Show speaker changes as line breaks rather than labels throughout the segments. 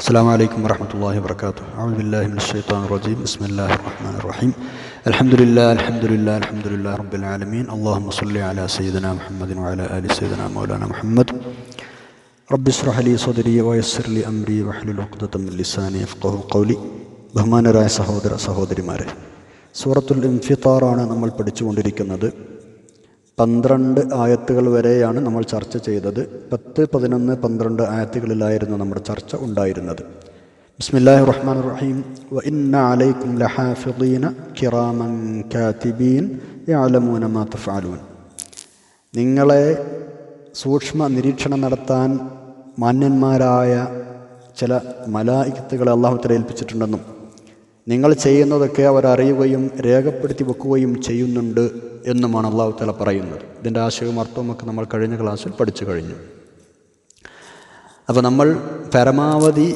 السلام عليكم ورحمة الله وبركاته أعوذ بالله من الشيطان الرجيم بسم الله الرحمن الرحيم الحمد لله الحمد لله الحمد لله رب العالمين اللهم صل على سيدنا محمد وعلى آل سيدنا مولانا محمد رب اشرح لي صدري ويسر لي أمري واحلل عقدة من لساني يفقه قولي ബഹുമാനരായ സഹോദര സഹോദരിമാരെ സൂറത്തുൽ ഇൻഫിത്താറാണ് നമ്മൾ പഠിച്ചുകൊണ്ടിരിക്കുന്നത് പന്ത്രണ്ട് ആയത്തുകൾ വരെയാണ് നമ്മൾ ചർച്ച ചെയ്തത്. പത്ത് പതിനൊന്ന് പന്ത്രണ്ട് ആയത്തുകളിലായിരുന്നു നമ്മുടെ ചർച്ച ഉണ്ടായിരുന്നത്. ബിസ്മില്ലാഹി റഹ്മാൻ റഹീം. വ ഇന്ന അലൈക്കും ലഹാഫിദീന കിറാമൻ കാതിബീൻ യഅലമൂന മാ നിങ്ങളെ സൂക്ഷ്മ നിരീക്ഷണം നടത്താൻ മാന്യന്മാരായ ചില മലായിക്കത്തുകളെ അള്ളാഹുത്തല ഏൽപ്പിച്ചിട്ടുണ്ടെന്നും നിങ്ങൾ ചെയ്യുന്നതൊക്കെ അവരറിയുകയും രേഖപ്പെടുത്തി വെക്കുകയും ചെയ്യുന്നുണ്ട് എന്നുമാണ് അള്ളാഹു തല പറയുന്നത്. ഇതിന്റെ ആശയവും അർത്ഥവുമൊക്കെ നമ്മൾ കഴിഞ്ഞ ക്ലാസ്സിൽ പഠിച്ചു കഴിഞ്ഞു. അപ്പോൾ നമ്മൾ പരമാവധി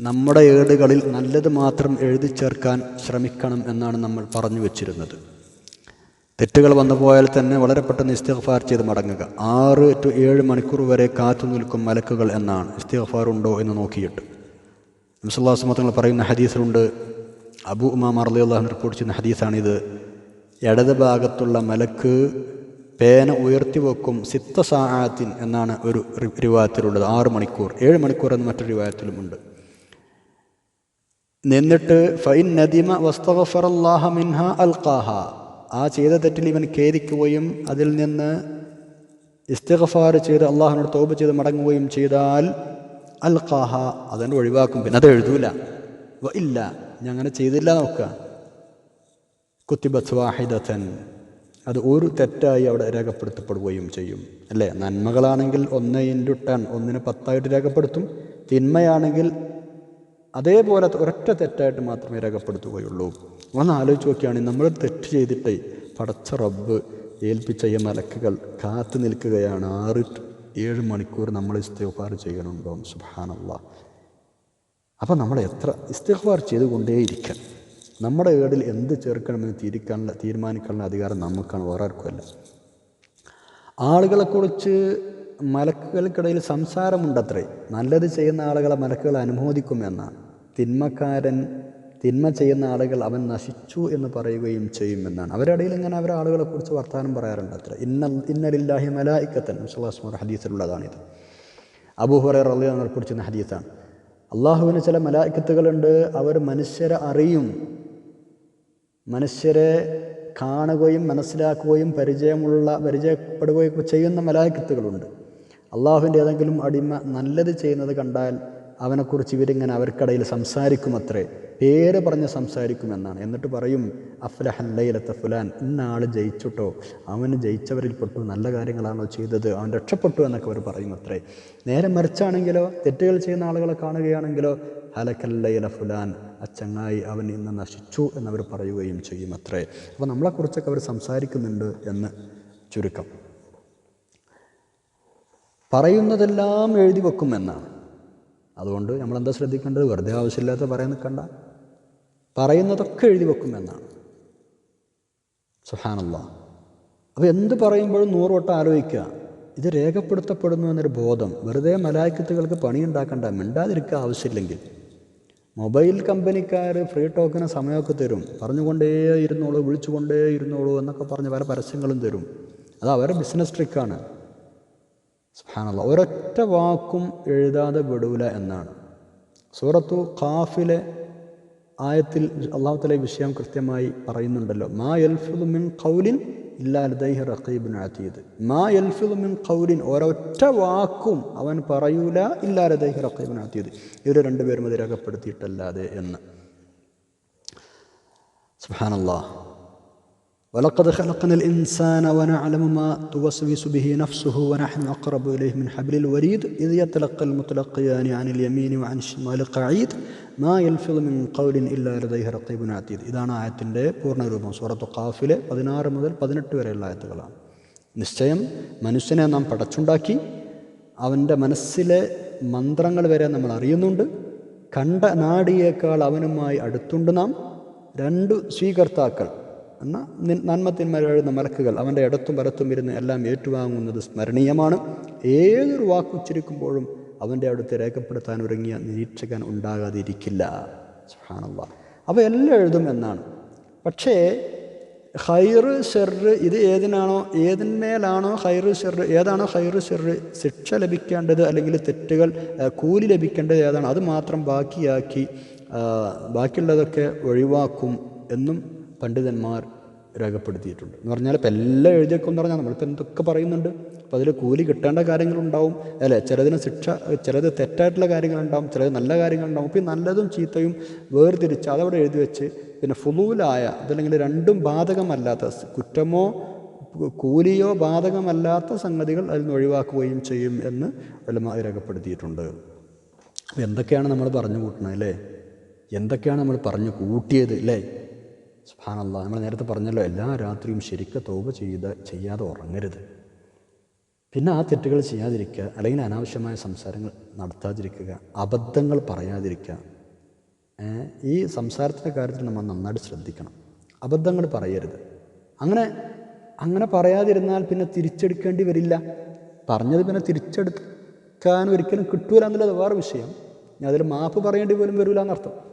നമ്മുടെ ഏടുകളിൽ നല്ലത് മാത്രം എഴുതി ചേർക്കാൻ ശ്രമിക്കണം എന്നാണ് നമ്മൾ പറഞ്ഞു വച്ചിരുന്നത്. തെറ്റുകൾ വന്നു പോയാൽ തന്നെ വളരെ പെട്ടെന്ന് ഇസ്തിഗ്ഫാർ ചെയ്ത് മടങ്ങുക. ആറ് ടു ഏഴ് മണിക്കൂർ വരെ കാത്തു നിൽക്കും മലക്കുകൾ എന്നാണ്. ഇസ്തിഗ്ഫാർ ഉണ്ടോ എന്ന് നോക്കിയിട്ട്. നബ്സല്ലാസ്മത്തങ്ങൾ പറയുന്ന ഹദീസിലുണ്ട്. അബു ഉമാം അള്ളാഹു റിപ്പോർട്ട് ചെയ്യുന്ന ഹദീസാണിത്. ഇടത് ഭാഗത്തുള്ള മലക്ക് പേന ഉയർത്തി വെക്കും. സിത്ത സാഹാത്തിൻ എന്നാണ് ഒരു രൂപത്തിലുള്ളത് ആറ് മണിക്കൂർ. ഏഴ് മണിക്കൂർ എന്ന് മറ്റൊരു രൂപത്തിലുമുണ്ട് നിന്നിട്ട് ഫൈൻ നദിമ വസ്തഫറല്ലാഹ മിൻഹ അൽഖാഹ. ആ ചെയ്ത തെറ്റിൽ ഇവൻ ഖേദിക്കുകയും അതിൽ നിന്ന് ഇസ്തിഗ്ഫാർ ചെയ്ത് അള്ളാഹുനോട് തോപ് ചെയ്ത് മടങ്ങുകയും ചെയ്താൽ അൽഖാഹ അതന്നെ ഒഴിവാക്കും. പിന്നെ അത് എഴുതൂല. ഇല്ല ഞാൻ അങ്ങനെ ചെയ്തില്ല നോക്കുക. കുത്തിബത്ത് വാഹിദത്തൻ അത് ഒരു തെറ്റായി അവിടെ രേഖപ്പെടുത്തപ്പെടുകയും ചെയ്യും. അല്ലേ? നന്മകളാണെങ്കിൽ ഒന്ന് ഇന്റു ടെൻ ഒന്നിന് പത്തായിട്ട് രേഖപ്പെടുത്തും. തിന്മയാണെങ്കിൽ അതേപോലെ ഒരൊറ്റ തെറ്റായിട്ട് മാത്രമേ രേഖപ്പെടുത്തുകയുള്ളൂ. ഒന്ന് ആലോചിച്ച് നോക്കുകയാണെങ്കിൽ നമ്മൾ തെറ്റ് ചെയ്തിട്ടേ പടച്ച റബ്ബ് ഏൽപ്പിച്ച ഈ മലക്കുകൾ കാത്തു നിൽക്കുകയാണ്. ആറ് ഏഴ് മണിക്കൂർ നമ്മൾ ഇസ്തിഗ്ഫാർ ചെയ്യണുണ്ടോ? സുബാനല്ല അപ്പോൾ നമ്മൾ എത്ര ഇസ്തിഗ്ഫാർ ചെയ്തുകൊണ്ടേയിരിക്കണം. നമ്മുടെ ഏടിൽ എന്ത് ചേർക്കണമെന്ന് തീരുക്കാനുള്ള തീരുമാനിക്കാനുള്ള അധികാരം നമുക്കാണ് വേറെ ആർക്കുമല്ല ആളുകളെക്കുറിച്ച് മലക്കുകൾക്കിടയിൽ സംസാരമുണ്ടത്രേ. നല്ലത് ചെയ്യുന്ന ആളുകളെ മലക്കുകൾ അനുമോദിക്കുമെന്നാണ്. തിന്മക്കാരൻ തിന്മ ചെയ്യുന്ന ആളുകൾ അവൻ നശിച്ചു എന്ന് പറയുകയും ചെയ്യുമെന്നാണ് അവരുടെ ഇടയിൽ ഇങ്ങനെ അവരെ ആളുകളെക്കുറിച്ച് വർത്തമാനം പറയാറുണ്ട് അത്ര. ഇന്ന ഇന്നലില്ലാഹി മലായിക്കത്തൻ. മുസ്ലാസ്മർ ഹദീസിലുള്ളതാണിത്. അബൂഹുറ റലിയ റിപ്പോർട്ട് ഹദീസാണ്. അള്ളാഹുവിന് ചില മലായിക്കത്തുകളുണ്ട്. അവർ മനുഷ്യരെ അറിയും. മനുഷ്യരെ കാണുകയും മനസ്സിലാക്കുകയും പരിചയമുള്ള പരിചയപ്പെടുകയും ചെയ്യുന്ന മലായിക്കത്തുകളുണ്ട്. അള്ളാഹുവിന്റെ ഏതെങ്കിലും അടിമ നല്ലത് ചെയ്യുന്നത് കണ്ടാൽ അവനെക്കുറിച്ച് ഇവരിങ്ങനെ അവർക്കിടയിൽ സംസാരിക്കുമത്രേ പേര് പറഞ്ഞ് സംസാരിക്കുമെന്നാണ്. എന്നിട്ട് പറയും അഫ്ലഹല്ലയിലത്തെ ഫുലാൻ ഇന്ന ആൾ ജയിച്ചുട്ടോ? അവന് ജയിച്ചവരിൽപ്പെട്ടു നല്ല കാര്യങ്ങളാണോ ചെയ്തത്? അവൻ രക്ഷപ്പെട്ടു എന്നൊക്കെ അവർ പറയും അത്രേ. നേരെ മറിച്ചാണെങ്കിലോ തെറ്റുകൾ ചെയ്യുന്ന ആളുകളെ കാണുകയാണെങ്കിലോ ഹലക്കല്ലയില ഫുലാൻ ആ ചങ്ങായി അവൻ ഇന്ന് നശിച്ചു എന്നവർ പറയുകയും ചെയ്യും അത്രേ. അപ്പോൾ നമ്മളെക്കുറിച്ചൊക്കെ അവർ സംസാരിക്കുന്നുണ്ട് എന്ന് ചുരുക്കം. പറയുന്നതെല്ലാം എഴുതി വെക്കും എന്നാണ് അതുകൊണ്ട് നമ്മൾ എന്താ ശ്രദ്ധിക്കേണ്ടത്? വെറുതെ ആവശ്യമില്ലാത്ത പറയാൻ നിൽക്കണ്ട പറയുന്നതൊക്കെ എഴുതി വെക്കുമെന്നാണ്. സുഹാനല്ല അപ്പോൾ എന്ത് പറയുമ്പോഴും നൂറ് വട്ടം ആലോചിക്കുക. ഇത് രേഖപ്പെടുത്തപ്പെടുന്നു എന്നൊരു ബോധം. വെറുതെ മലായക്കത്തുകൾക്ക് പണിയുണ്ടാക്കണ്ട. മിണ്ടാതിരിക്കുക ആവശ്യമില്ലെങ്കിൽ. മൊബൈൽ കമ്പനിക്കാർ ഫ്രീ ടോക്കിന് സമയമൊക്കെ തരും. പറഞ്ഞുകൊണ്ടേ ഇരുന്നോളൂ വിളിച്ചുകൊണ്ടേ ഇരുന്നോളൂ എന്നൊക്കെ പറഞ്ഞ് പല പരസ്യങ്ങളും തരും. അത് അവരുടെ ബിസിനസ് ട്രിക്കാണ്. സുഹാനുള്ള ഒരൊറ്റ വാക്കും എഴുതാതെ വിടൂല എന്നാണ്. സൂറത്തു ഖാഫിലെ ആയത്തിൽ അള്ളാഹുത്തല വിഷയം കൃത്യമായി പറയുന്നുണ്ടല്ലോ. മാ യൽഫുദു മിൻ ഖൗലിൻ ഇല്ലാ റഖീബിൻ അതീദ്. മാ യൽഫുദു മിൻ ഖൗലിൻ ഒരൊറ്റ വാക്കും അവൻ പറയൂല ഇല്ലാ റഖീബിൻ അതീദ്. ഇവർ രണ്ടുപേരും അത് രേഖപ്പെടുത്തിയിട്ടല്ലാതെ എന്ന്. സുഹാനല്ലാ ولقد خلقنا الإنسان ونعلم ما توسوس به نفسه ونحن أقرب إليه من حبل الوريد إذ يتلقى المتلقيان عن اليمين وعن الشمال قعيد ما يلفظ من قول إلا لديه رقيب عتيد ഇതാണ് ആയത്തിൻ്റെ പൂർണ്ണരൂപം സൂറത്ത് ഖാഫിലെ പതിനാറ് മുതൽ പതിനെട്ട് വരെയുള്ള ആയത്തുകളാണ് നിശ്ചയം മനുഷ്യനെ നാം പടച്ചുണ്ടാക്കി അവൻ്റെ മനസ്സിലെ മന്ത്രങ്ങൾ വരെ നമ്മൾ അറിയുന്നുണ്ട് കണ്ട നാടിയേക്കാൾ അവനുമായി അടുത്തുണ്ട് നാം രണ്ട് സ്വീകർത്താക്കൾ എന്നാൽ നന്മത്തിന്മാർ എഴുതുന്ന മലക്കുകൾ അവന്റെ ഇടത്തും വലത്തും ഇരുന്ന് എല്ലാം ഏറ്റുവാങ്ങുന്നത് സ്മരണീയമാണ്. ഏതൊരു വാക്കുച്ചരിക്കുമ്പോഴും അവന്റെ അടുത്ത് രേഖപ്പെടുത്താൻ ഒരുങ്ങിയ നിരീക്ഷകൻ ഉണ്ടാകാതിരിക്കില്ല. സുഹാനുള്ള അപ്പോൾ എല്ലാം എഴുതും എന്നാണ്. പക്ഷേ ഹൈറ് ഷെറ് ഇത് ഏതിനാണോ ഏതിന്മേലാണോ ഹൈറ് ഷെറ് ഏതാണോ ഹൈറ് ഷെറ് ശിക്ഷ ലഭിക്കേണ്ടത് അല്ലെങ്കിൽ തെറ്റുകൾ കൂലി ലഭിക്കേണ്ടത് ഏതാണോ അത് മാത്രം ബാക്കിയാക്കി ബാക്കിയുള്ളതൊക്കെ ഒഴിവാക്കും എന്നും പണ്ഡിതന്മാർ രേഖപ്പെടുത്തിയിട്ടുണ്ട്. എന്ന് പറഞ്ഞാൽ ഇപ്പം എല്ലാം എഴുതിയേക്കെന്ന് പറഞ്ഞാൽ നമ്മളിപ്പോൾ എന്തൊക്കെ പറയുന്നുണ്ട്? അപ്പോൾ അതിൽ കൂലി കിട്ടേണ്ട കാര്യങ്ങളുണ്ടാവും. അല്ലേ? ചിലതിന് ശിക്ഷ ചിലത് തെറ്റായിട്ടുള്ള കാര്യങ്ങളുണ്ടാവും ചിലത് നല്ല കാര്യങ്ങളുണ്ടാവും. ഇപ്പോൾ ഈ നല്ലതും ചീത്തയും വേർതിരിച്ച് അതവിടെ എഴുതി വെച്ച് പിന്നെ ഫുലൂലായ അതല്ലെങ്കിൽ രണ്ടും ബാധകമല്ലാത്ത കുറ്റമോ കൂലിയോ ബാധകമല്ലാത്ത സംഗതികൾ അതിൽ നിന്ന് ഒഴിവാക്കുകയും ചെയ്യും എന്ന് വല്ലമ രേഖപ്പെടുത്തിയിട്ടുണ്ട്. അപ്പോൾ എന്തൊക്കെയാണ് നമ്മൾ പറഞ്ഞു കൂട്ടണത്? അല്ലേ? എന്തൊക്കെയാണ് നമ്മൾ പറഞ്ഞു കൂട്ടിയത്? അല്ലേ? സുഹാനല്ല നമ്മൾ നേരത്തെ പറഞ്ഞല്ലോ എല്ലാ രാത്രിയും ശരിക്കും തോപ ചെയ്ത് ചെയ്യാതെ ഉറങ്ങരുത്. പിന്നെ ആ തെറ്റുകൾ ചെയ്യാതിരിക്കുക അല്ലെങ്കിൽ അനാവശ്യമായ സംസാരങ്ങൾ നടത്താതിരിക്കുക അബദ്ധങ്ങൾ പറയാതിരിക്കുക. ഈ സംസാരത്തിന്റെ കാര്യത്തിൽ നമ്മൾ നന്നായിട്ട് ശ്രദ്ധിക്കണം. അബദ്ധങ്ങൾ പറയരുത്. അങ്ങനെ അങ്ങനെ പറയാതിരുന്നാൽ പിന്നെ തിരിച്ചെടുക്കേണ്ടി വരില്ല. പറഞ്ഞത് പിന്നെ തിരിച്ചെടുക്കാൻ ഒരിക്കലും കിട്ടൂല എന്നുള്ളത് വേറെ വിഷയം. അതിൽ മാപ്പ് പറയേണ്ടി പോലും വരില്ല എന്നർത്ഥം.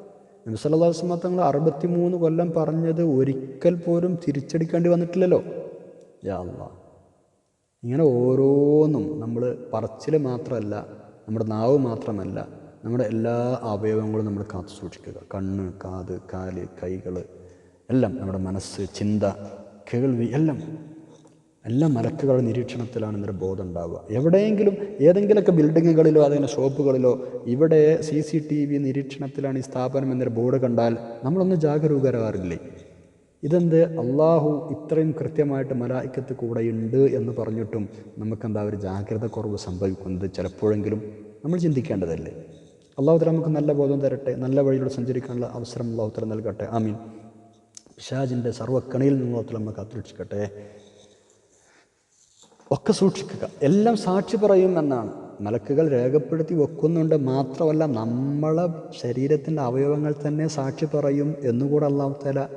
നബിസല്ലാസ്മ തങ്ങൾ അറുപത്തി മൂന്ന് കൊല്ലം പറഞ്ഞത് ഒരിക്കൽ പോലും തിരിച്ചടിക്കേണ്ടി വന്നിട്ടില്ലല്ലോ. യാ അല്ലാ ഇങ്ങനെ ഓരോന്നും നമ്മൾ പറച്ചിൽ മാത്രമല്ല നമ്മുടെ നാവ് മാത്രമല്ല നമ്മുടെ എല്ലാ അവയവങ്ങളും നമ്മൾ കാത്തു സൂക്ഷിക്കുക. കണ്ണ് കാത് കാൽ കൈകൾ എല്ലാം നമ്മുടെ മനസ്സ് ചിന്ത കേൾവി എല്ലാം എല്ലാ മലക്കുകളുടെ നിരീക്ഷണത്തിലാണ് ഇന്നൊരു ബോധം ഉണ്ടാവുക എവിടെയെങ്കിലും ഏതെങ്കിലുമൊക്കെ ബിൽഡിങ്ങുകളിലോ അതിന്റെ ഷോപ്പുകളിലോ ഇവിടെ സി സി ടി വി നിരീക്ഷണത്തിലാണ് ഈ സ്ഥാപനം എന്നൊരു ബോർഡ് കണ്ടാൽ നമ്മളൊന്ന് ജാഗരൂകരാറില്ലേ ഇതെന്ത്? അള്ളാഹു ഇത്രയും കൃത്യമായിട്ട് മലായിക്കത്ത് കൂടെയുണ്ട് എന്ന് പറഞ്ഞിട്ടും നമുക്കെന്താ ഒരു ജാഗ്രത കുറവ് സംഭവിക്കുന്നത് ചിലപ്പോഴെങ്കിലും നമ്മൾ ചിന്തിക്കേണ്ടതല്ലേ? അള്ളാഹു തല നമുക്ക് നല്ല ബോധം തരട്ടെ നല്ല വഴിയിലൂടെ സഞ്ചരിക്കാനുള്ള അവസരം അള്ളാഹു തല നൽകട്ടെ. ആമീൻ. പിശാജിന്റെ സർവക്കണിയിൽ നിന്ന് അള്ളാഹു തല നമുക്ക് കാത്തുരക്ഷിക്കട്ടെ ഒക്കെ സൂക്ഷിക്കുക. എല്ലാം സാക്ഷി പറയും എന്നാണ്. മലക്കുകൾ രേഖപ്പെടുത്തി വെക്കുന്നുണ്ട് മാത്രമല്ല നമ്മളെ ശരീരത്തിന്റെ അവയവങ്ങൾ തന്നെ സാക്ഷി പറയും എന്നുകൂടെ അല്ലാത്തല തല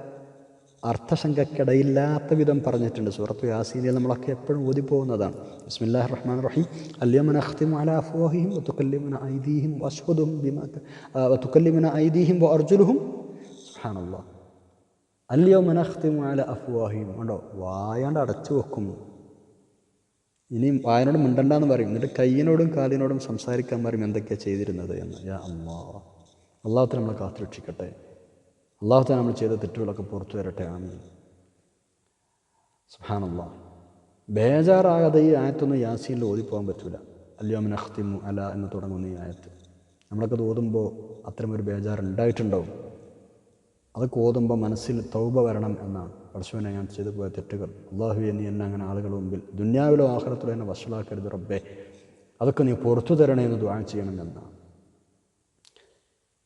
അർത്ഥശങ്കക്കിടയില്ലാത്ത വിധം പറഞ്ഞിട്ടുണ്ട്. സൂറത്ത് യാസീനിൽ നമ്മളൊക്കെ എപ്പോഴും ഓതിപ്പോകുന്നതാണ്. ബിസ്മില്ലാഹി റഹ്മാൻ റഹീം അല്യമന അഖ്തിമു അലാ അഫ്വാഹിഹിം വതുകല്ലിമുന ഐദീഹിം വഅശ്ഹദുഹും ബിമാ ആ, വതുകല്ലിമുന ഐദീഹിം വഅർജുലുഹും. സുബ്ഹാനല്ലാഹ് അല്യമന അഖ്തിമു അലാ ഉണ്ടോ? വായാണ്ട് അടച്ചു വെക്കും. ഇനിയും വായനോട് മിണ്ടണ്ടെന്ന് പറയും. എന്നിട്ട് കയ്യിനോടും കാലിനോടും സംസാരിക്കാൻ പറയും എന്തൊക്കെയാണ് ചെയ്തിരുന്നത് എന്ന്. യാ അള്ളാ അള്ളാഹത്തെ നമ്മളെ കാത്തുരക്ഷിക്കട്ടെ. അള്ളാഹത്തെ നമ്മൾ ചെയ്ത തെറ്റുകളൊക്കെ പുറത്തു വരട്ടെ. ആമീൻ. സുഹാനല്ലാ ബേജാറാകാതെ ഈ ആയത്തൊന്നും യാസീനിൽ ഓതിപ്പോകാൻ പറ്റൂല. അല്യോമിൻ അഖ്തിമു അല എന്ന് തുടങ്ങുന്ന ഈ ആയത്ത്. നമ്മളൊക്കെ തോതുമ്പോൾ അത്തരമൊരു ബേജാർ ഉണ്ടായിട്ടുണ്ടാവും കോതുമ്പോൾ മനസ്സിൽ തൗബ വരണം എന്നാണ്. പടശുവിനെ ഞാൻ ചെയ്തു പോയ തെറ്റുകൾ. അള്ളാഹു എന്നീ എന്നെ അങ്ങനെ ആളുകളുടെ മുമ്പിൽ ദുന്യാവിലോ ആഹ്റത്തിലോ എന്നെ വഷളാക്കരുത് റബ്ബേ. അതൊക്കെ നീ പുറത്തു തരണേ എന്ന് ദ്വാ ചെയ്യണമെന്നാണ്.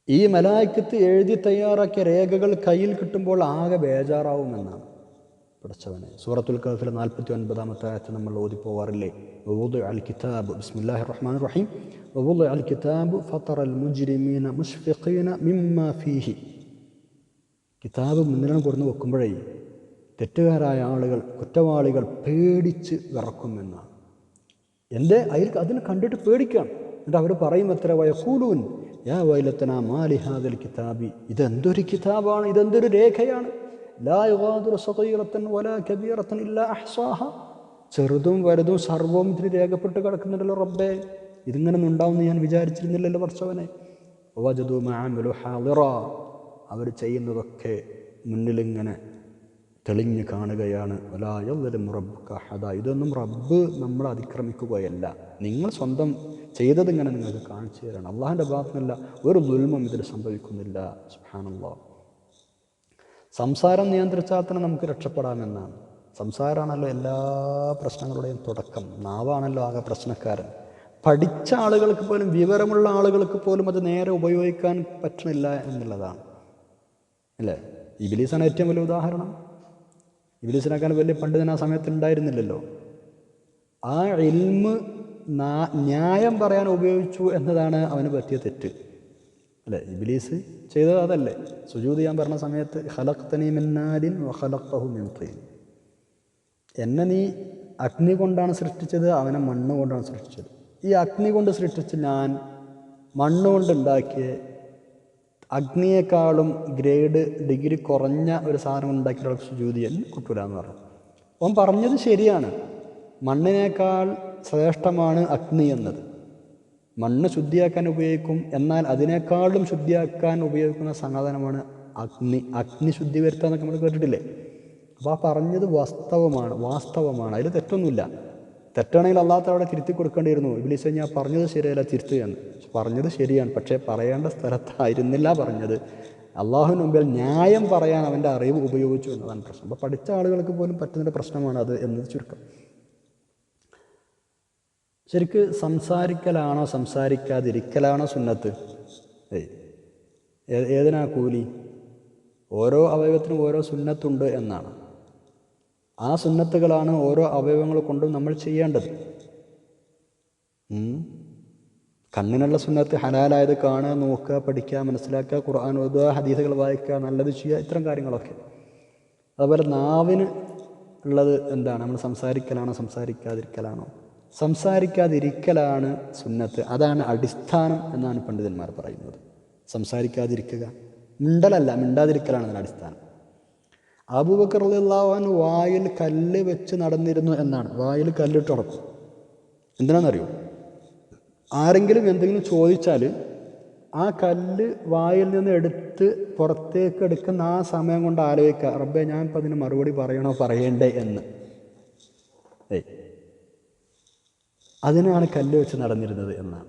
ഈ മലായിക്കത്ത് എഴുതി തയ്യാറാക്കിയ രേഖകൾ കയ്യിൽ കിട്ടുമ്പോൾ ആകെ ബേജാറാവുമെന്നാണ് പഠിച്ചവനെ സൂറത്തുൽ കഹഫിലെ നാൽപ്പത്തി ഒൻപതാമത്തെ ആയത്ത് നമ്മൾ ഓതിപ്പോവാറില്ലേ? വവുദു അൽ കിതാബ്. ബിസ്മില്ലാഹി റഹ്മാൻ റഹീം. വവുദു അൽ കിതാബ് ഫത്തർ അൽ മുജ്രിമീന മുഷ്ഫിഖീന മിമ്മ ഫീഹി. കിതാബ് മുന്നിലും കൊടുന്ന് വെക്കുമ്പോഴേ തെറ്റുകാരായ ആളുകൾ കുറ്റവാളികൾ പേടിച്ച് വിറക്കുമെന്നാണ്. എന്റെ അതിൽ അതിനെ കണ്ടിട്ട് പേടിക്കാം. എന്നിട്ട് അവർ പറയും എത്ര വയക്കൂലൂൻ യാ വൈലത്തന മാലിഹാദൽ കിതാബി. ഇതെന്തൊരു കിതാബാണ്? ഇതെന്തൊരു രേഖയാണ്? ലാ ചെറുതും വലുതും സർവവും ഇതിൽ രേഖപ്പെട്ട് കിടക്കുന്നുണ്ടല്ലോ റബ്ബേ. ഇതിങ്ങനെ ഉണ്ടാവുമെന്ന് ഞാൻ വിചാരിച്ചിരുന്നില്ലല്ലോ വർഷവനെ അവർ ചെയ്യുന്നതൊക്കെ മുന്നിലിങ്ങനെ തെളിഞ്ഞ് കാണുകയാണ്. വലായും റബ്ബ് ഹദ ഇതൊന്നും റബ്ബ് നമ്മൾ അതിക്രമിക്കുകയല്ല. നിങ്ങൾ സ്വന്തം ചെയ്തത് ഇങ്ങനെ നിങ്ങൾക്ക് കാണിച്ചു തരണം. അള്ളാഹിന്റെ ഭാഗത്തുനിന്നല്ല ഒരു ദുൽമം ഇതിൽ സംഭവിക്കുന്നില്ല. സുഹാനുള്ള സംസാരം നിയന്ത്രിച്ചാൽ തന്നെ നമുക്ക് രക്ഷപ്പെടാമെന്നാണ് സംസാരമാണല്ലോ എല്ലാ പ്രശ്നങ്ങളുടെയും തുടക്കം. നാവാണല്ലോ ആകെ പ്രശ്നക്കാരൻ. പഠിച്ച ആളുകൾക്ക് പോലും വിവരമുള്ള ആളുകൾക്ക് പോലും അത് നേരെ ഉപയോഗിക്കാൻ പറ്റണില്ല എന്നുള്ളതാണ്. അല്ലേ? ഇബിലീസാണ് ഏറ്റവും വലിയ ഉദാഹരണം. ഇബിലീസിനേക്കാൾ വലിയ പണ്ഡിതൻ ആ സമയത്ത് ഉണ്ടായിരുന്നില്ലല്ലോ. ആ ഇൽമ് ന്യായം പറയാൻ ഉപയോഗിച്ചു എന്നതാണ് അവന് പറ്റിയ തെറ്റ്. അല്ലേ? ഇബിലീസ് ചെയ്തത് അതല്ലേ. സുജൂത് ഞാൻ പറഞ്ഞ സമയത്ത് ഹലക്തനി മിന്നാലിൻ ഹലക്തഹു മിൻതീൻ എന്നെ നീ അഗ്നി കൊണ്ടാണ് സൃഷ്ടിച്ചത് അവനെ മണ്ണ് കൊണ്ടാണ് സൃഷ്ടിച്ചത്. ഈ അഗ്നി കൊണ്ട് സൃഷ്ടിച്ച് ഞാൻ മണ്ണ് കൊണ്ട് ഉണ്ടാക്കിയ അഗ്നിയേക്കാളും ഗ്രേഡ് ഡിഗ്രി കുറഞ്ഞ ഒരു സാധനം ഉണ്ടാക്കിയ ഒരാൾക്ക് സുജൂതി എന്നെ പറഞ്ഞു. അവൻ പറഞ്ഞത് ശരിയാണ്. മണ്ണിനേക്കാൾ ശ്രേഷ്ഠമാണ് അഗ്നി എന്നത്. മണ്ണ് ശുദ്ധിയാക്കാൻ ഉപയോഗിക്കും എന്നാൽ അതിനേക്കാളും ശുദ്ധിയാക്കാൻ ഉപയോഗിക്കുന്ന സാധനമാണ് അഗ്നി. അഗ്നി ശുദ്ധി വരുത്തുക എന്നൊക്കെ നമ്മൾ കേട്ടിട്ടില്ലേ? അപ്പോൾ ആ പറഞ്ഞത് വാസ്തവമാണ് വാസ്തവമാണ്. അതിൽ തെറ്റൊന്നുമില്ല. തെറ്റാണെങ്കിൽ അല്ലാത്ത അവിടെ തിരുത്തി കൊടുക്കേണ്ടിയിരുന്നു. ഇബ്ലീസ് ഞാൻ പറഞ്ഞത് ശരിയല്ല തിരുത്തുകയാണ്. പറഞ്ഞത് ശരിയാണ് പക്ഷേ പറയേണ്ട സ്ഥലത്തായിരുന്നില്ല പറഞ്ഞത്. അള്ളാഹുവിന് മുമ്പിൽ ന്യായം പറയാൻ അവന്റെ അറിവ് ഉപയോഗിച്ചു എന്നതാണ് പ്രശ്നം. അപ്പോൾ പഠിച്ച ആളുകൾക്ക് പോലും പറ്റുന്നൊരു പ്രശ്നമാണ് അത് എന്നത് ചുരുക്കം. ശരിക്ക് സംസാരിക്കലാണോ സംസാരിക്കാതിരിക്കലാണോ സുന്നത്ത്? ഏതിനാ കൂലി? ഓരോ അവയവത്തിനും ഓരോ സുന്നത്തുണ്ട് എന്നാണ്. ആ സുന്നത്തുകളാണ് ഓരോ അവയവങ്ങൾ കൊണ്ടും നമ്മൾ ചെയ്യേണ്ടത്. കണ്ണിനുള്ള സുന്നത്ത് ഹലാലായത് കാണുക നോക്കുക പഠിക്കുക മനസ്സിലാക്കുക ഖുർആൻ ഓതുക ഹദീസുകൾ വായിക്കുക നല്ലത് ചെയ്യുക ഇത്തരം കാര്യങ്ങളൊക്കെ. അതുപോലെ നാവിന് ഉള്ളത് എന്താണ്? നമ്മൾ സംസാരിക്കലാണോ സംസാരിക്കാതിരിക്കലാണോ? സംസാരിക്കാതിരിക്കലാണ് സുന്നത്ത്. അതാണ് അടിസ്ഥാനം എന്നാണ് പണ്ഡിതന്മാർ പറയുന്നത്. സംസാരിക്കാതിരിക്കുക. മിണ്ടലല്ല മിണ്ടാതിരിക്കലാണ് അതിന് അടിസ്ഥാനം. അബൂബക്കർ അള്ളാഹുഹാൻ വായിൽ കല്ല് വെച്ച് നടന്നിരുന്നു എന്നാണ്. വായിൽ കല്ലിട്ട് ഉറക്കും എന്തിനാണെന്നറിയോ? ആരെങ്കിലും എന്തെങ്കിലും ചോദിച്ചാൽ ആ കല്ല് വായിൽ നിന്ന് എടുത്ത് പുറത്തേക്ക് എടുക്കുന്ന ആ സമയം കൊണ്ട് ആലോചിക്കുക. റബ്ബെ ഞാൻ ഇപ്പം അതിന് മറുപടി പറയണോ പറയണ്ടേ എന്ന്. ഏയ്. അതിനാണ് കല്ല് വെച്ച് നടന്നിരുന്നത് എന്നാണ്.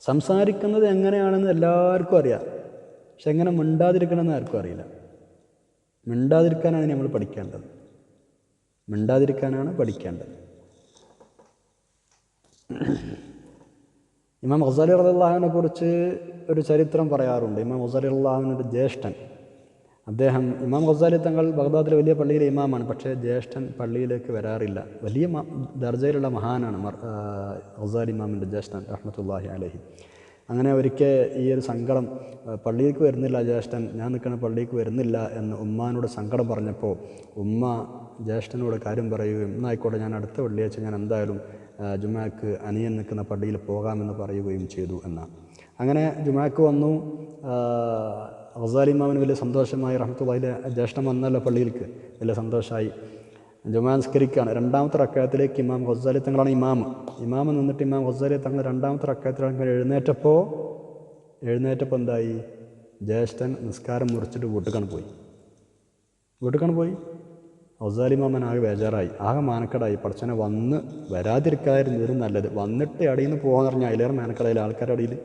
സംസാരിക്കുന്നത് എങ്ങനെയാണെന്ന് എല്ലാവർക്കും അറിയാം. പക്ഷെ എങ്ങനെ മിണ്ടാതിരിക്കണമെന്ന് ആർക്കും അറിയില്ല. മിണ്ടാതിരിക്കാനാണ് നമ്മൾ പഠിക്കേണ്ടത്. മിണ്ടാതിരിക്കാനാണ് പഠിക്കേണ്ടത്. ഇമാം ഗസാലി റദാഹുവിനെ കുറിച്ച് ഒരു ചരിത്രം പറയാറുണ്ട്. ഇമാം ഗസാലി അള്ളാഹുവിനൊരു ജ്യേഷ്ഠൻ. അദ്ദേഹം ഇമാം ഗസാലി തങ്ങൾ ബഗ്ദാദിലെ വലിയ പള്ളിയിലെ ഇമാമാണ്. പക്ഷേ ജ്യേഷ്ഠൻ പള്ളിയിലേക്ക് വരാറില്ല. വലിയ ദർജയിലുള്ള മഹാനാണ് ഗസാലി ഇമാമിന്റെ ജ്യേഷ്ഠൻ റഹ്മത്തുല്ലാഹി അലഹി. അങ്ങനെ ഒരിക്കൽ ഈ ഒരു സങ്കടം പള്ളിയിലേക്ക് വരുന്നില്ല ജ്യേഷ്ഠൻ. ഞാൻ നിൽക്കുന്ന പള്ളിയിലേക്ക് വരുന്നില്ല എന്ന് ഉമ്മാനോട് സങ്കടം പറഞ്ഞപ്പോൾ ഉമ്മ ജ്യേഷ്ഠനോട് കാര്യം പറയുകയും എന്നായിക്കോട്ടെ ഞാൻ അടുത്ത വെള്ളിയാഴ്ച ഞാൻ എന്തായാലും ജുമാക്ക് അനിയൻ നിൽക്കുന്ന പള്ളിയിൽ പോകാമെന്ന് പറയുകയും ചെയ്തു എന്നാണ് അങ്ങനെ ജുമാക്ക് വന്നു. അസാലിമാവിന് വലിയ സന്തോഷമായി റഹ്മത്തുള്ളാഹിലെ ജ്യേഷ്ഠൻ വന്നല്ലോ പള്ളിയിലേക്ക്. വലിയ സന്തോഷമായി ജുമാ നിസ്കരിക്കുകയാണ് രണ്ടാമത്തെ റക്കായത്തിലേക്ക് ഇമാം ഹൊസാലി തങ്ങളാണ് ഇമാമ് ഇമാമ് നിന്നിട്ട് ഇമാം ഹൊസാലി തങ്ങൾ രണ്ടാമത്തെ റക്കായത്തിലാണ് എഴുന്നേറ്റപ്പോൾ എഴുന്നേറ്റപ്പോൾ എന്തായി? ജ്യേഷ്ഠൻ നിസ്കാരം മുറിച്ചിട്ട് വീട്ടുകാണ് പോയി. വീട്ടുകാണ് പോയി. ഔസാലിമാമൻ ആകെ ബേജാറായി. ആകെ മാനക്കടായി. പഠിച്ചനെ വന്ന് വരാതിരിക്കാതിരുന്നതിലും നല്ലത്. വന്നിട്ട് അടിയിൽ നിന്ന് പോകാൻ പറഞ്ഞാൽ അതിലേറെ മാനക്കടയിൽ ആൾക്കാരുടെ അടിയിൽ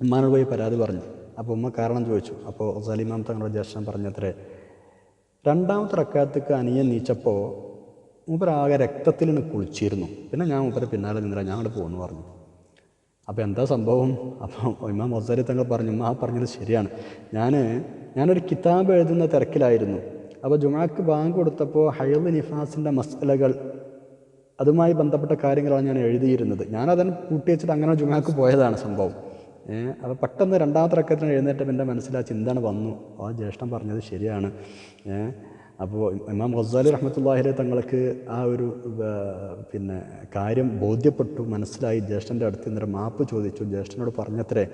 ഉമ്മാനോട് പോയി പരാതി പറഞ്ഞു. അപ്പോൾ ഉമ്മ കാരണം ചോദിച്ചു. അപ്പോൾ ഔസാലിമാം തങ്ങളുടെ ജ്യേഷ്ഠൻ പറഞ്ഞത്രേ രണ്ടാമത്തെ റക്കാത്തേക്ക് അനിയൻ നീച്ചപ്പോൾ മൂപ്പരാകെ രക്തത്തിൽ നിന്ന് കുളിച്ചിരുന്നു. പിന്നെ ഞാൻ മൂപ്പരെ പിന്നാലെ നിന്നില്ല. ഞാൻ അങ്ങോട്ട് പോകുന്നു പറഞ്ഞു. അപ്പോൾ എന്താ സംഭവം? അപ്പോൾ ഇമാം മൊസരി തങ്ങൾ പറഞ്ഞു ആ പറഞ്ഞത് ശരിയാണ്. ഞാൻ ഞാനൊരു കിതാബ് എഴുതുന്ന തിരക്കിലായിരുന്നു. അപ്പോൾ ജുമാക്ക് ബാങ്ക് കൊടുത്തപ്പോൾ ഹയൽ നിഫാസിന്റെ മസലകൾ അതുമായി ബന്ധപ്പെട്ട കാര്യങ്ങളാണ് ഞാൻ എഴുതിയിരുന്നത്. ഞാനതിന് കൂട്ടി വെച്ചിട്ട് അങ്ങനെ ജുമാക്ക് പോയതാണ് സംഭവം. അപ്പോൾ പെട്ടെന്ന് രണ്ടാമത്തെ റക്കത്തിന് എഴുന്നേറ്റപ്പോൾ എന്റെ മനസ്സിൽ ആ ചിന്തയാണ് വന്നു. ആ ജ്യേഷ്ഠൻ പറഞ്ഞത് ശരിയാണ്. അപ്പോൾ ഇമാം ഗസാലി റഹ്മത്തുല്ലാഹിലെ തങ്ങൾക്ക് ആ ഒരു പിന്നെ കാര്യം ബോധ്യപ്പെട്ടു. മനസ്സിലായി. ജ്യേഷ്ഠന്റെ അടുത്ത് നിന്നൊരു മാപ്പ് ചോദിച്ചു. ജ്യേഷ്ഠനോട് പറഞ്ഞത്രേ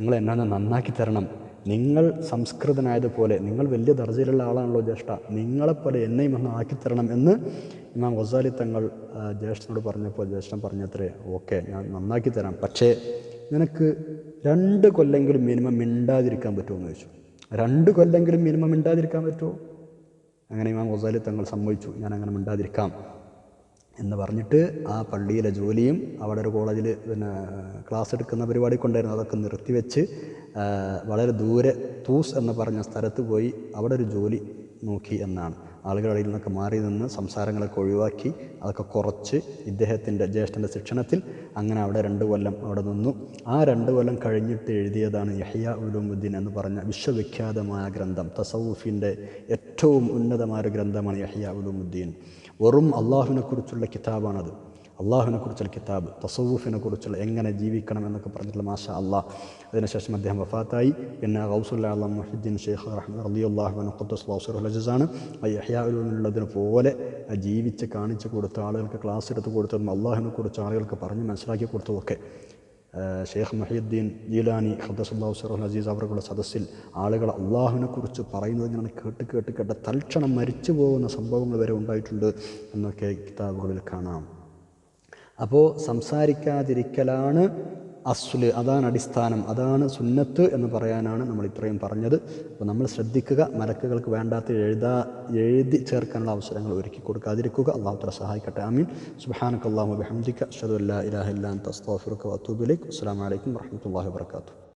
നിങ്ങൾ എന്നെ ഒന്ന് നന്നാക്കി തരണം. നിങ്ങൾ സംസ്കൃതനായതുപോലെ നിങ്ങൾ വലിയ ദർജയിലുള്ള ആളാണല്ലോ ജ്യേഷ്ഠ. നിങ്ങളെപ്പോലെ എന്നെയും ഒന്ന് ആക്കിത്തരണം തരണം എന്ന് ഇമാം ഗസാലി തങ്ങൾ ജ്യേഷ്ഠനോട് പറഞ്ഞപ്പോൾ ജ്യേഷ്ഠൻ പറഞ്ഞത്രേ ഓക്കെ ഞാൻ നന്നാക്കി തരാം. പക്ഷേ നിനക്ക് രണ്ട് കൊല്ലെങ്കിലും മിനിമം മിണ്ടാതിരിക്കാൻ പറ്റുമോ എന്ന് ചോദിച്ചു. രണ്ട് കൊല്ലെങ്കിലും മിനിമം മിണ്ടാതിരിക്കാൻ പറ്റുമോ? അങ്ങനെ ഇമാം ഗസാലി തങ്ങൾ സമ്മതിച്ചു. ഞാൻ അങ്ങനെ മിണ്ടാതിരിക്കാം എന്ന് പറഞ്ഞിട്ട് ആ പള്ളിയിലെ ജോലിയും അവിടെ ഒരു കോളേജിൽ പിന്നെ ക്ലാസ് എടുക്കുന്ന പരിപാടി കൊണ്ടായിരുന്നു അതൊക്കെ നിർത്തിവെച്ച് വളരെ ദൂരെ തൂസ് എന്ന് പറഞ്ഞ സ്ഥലത്ത് പോയി അവിടെ ഒരു ജോലി നോക്കി എന്നാണ്. ആളുകളുടെ നിന്നൊക്കെ മാറി നിന്ന് സംസാരങ്ങളൊക്കെ ഒഴിവാക്കി അതൊക്കെ കുറച്ച് ഇദ്ദേഹത്തിന്റെ ജ്യേഷ്ഠന്റെ ശിക്ഷണത്തിൽ അങ്ങനെ അവിടെ രണ്ട് കൊല്ലം അവിടെ നിന്നു. ആ രണ്ട് കൊല്ലം കഴിഞ്ഞിട്ട് എഴുതിയതാണ് യഹ്യ ഉലൂമുദ്ദീൻ എന്ന് പറഞ്ഞ വിശ്വവിഖ്യാതമായ ഗ്രന്ഥം. തസവുഫിന്റെ ഏറ്റവും ഉന്നതമായ ഒരു ഗ്രന്ഥമാണ് യഹ്യ ഉലൂമുദ്ദീൻ. വെറും അള്ളാഹുവിനെക്കുറിച്ചുള്ള കിതാബാണത്. അള്ളാഹുവിനെക്കുറിച്ചുള്ള കിതാബ് തസവൂഫിനെ കുറിച്ചുള്ള എങ്ങനെ ജീവിക്കണം എന്നൊക്കെ പറഞ്ഞിട്ടുള്ള മാഷ അള്ളാഹ്. അതിനുശേഷം അദ്ദേഹം വഫാത്തായി. പിന്നെ ഗൗസുല്ലാ മുഹിദ്ദീൻ ഷെയ്ഖ് റഹ്മദ് റലി അള്ളാഹുബിൻ ഖുദ്ദസ് ലൗസുറുലജാണ് യഹ്യാവുള്ളതിന് പോലെ ജീവിച്ച് കാണിച്ചു കൊടുത്ത ആളുകൾക്ക് ക്ലാസ് എടുത്ത് കൊടുത്തതും അള്ളാഹുവിനെ കുറിച്ച് ആളുകൾക്ക് പറഞ്ഞ് മനസ്സിലാക്കി കൊടുത്തതൊക്കെ ഷെയ്ഖ് മുഹിയുദ്ദീൻ ജീലാനി ഖദ്ദസുല്ലാഹു സറുൽ അസീസ് അവരുടെ സദസ്സിൽ ആളുകൾ അള്ളാഹുവിനെ കുറിച്ച് പറയുന്നത് ഇങ്ങനെ കേട്ട് കേട്ട് കേട്ട് തൽക്ഷണം മരിച്ചു പോകുന്ന സംഭവങ്ങൾ വരെ ഉണ്ടായിട്ടുണ്ട് എന്നൊക്കെ കിതാബുകളിൽ കാണാം. അപ്പോൾ സംസാരിക്കാതിരിക്കലാണ് അസ്ല് അതാണ് അടിസ്ഥാനം അതാണ് സുന്നത്ത് എന്ന് പറയാനാണ് നമ്മൾ ഇത്രയും പറഞ്ഞത്. അപ്പോൾ നമ്മൾ ശ്രദ്ധിക്കുക മലക്കുകൾക്ക് വേണ്ടാത്ത എഴുതാ എഴുതി ചേർക്കാനുള്ള അവസരങ്ങൾ ഒരുക്കി കൊടുക്കാതിരിക്കുക. അള്ളാഹുത്തല സഹായിക്കട്ടെ. ആമീൻ. സുബാനക്കല്ലാഹു ബഹംദിക്ക അഷദുല്ലാ ഇലാഹില്ലാൻ തസ്താഫിറുക്ക് വത്തൂബിലേക്ക് അസ്സാം വലൈക്കും വർഹമത്തല്ലാഹി വാത്തു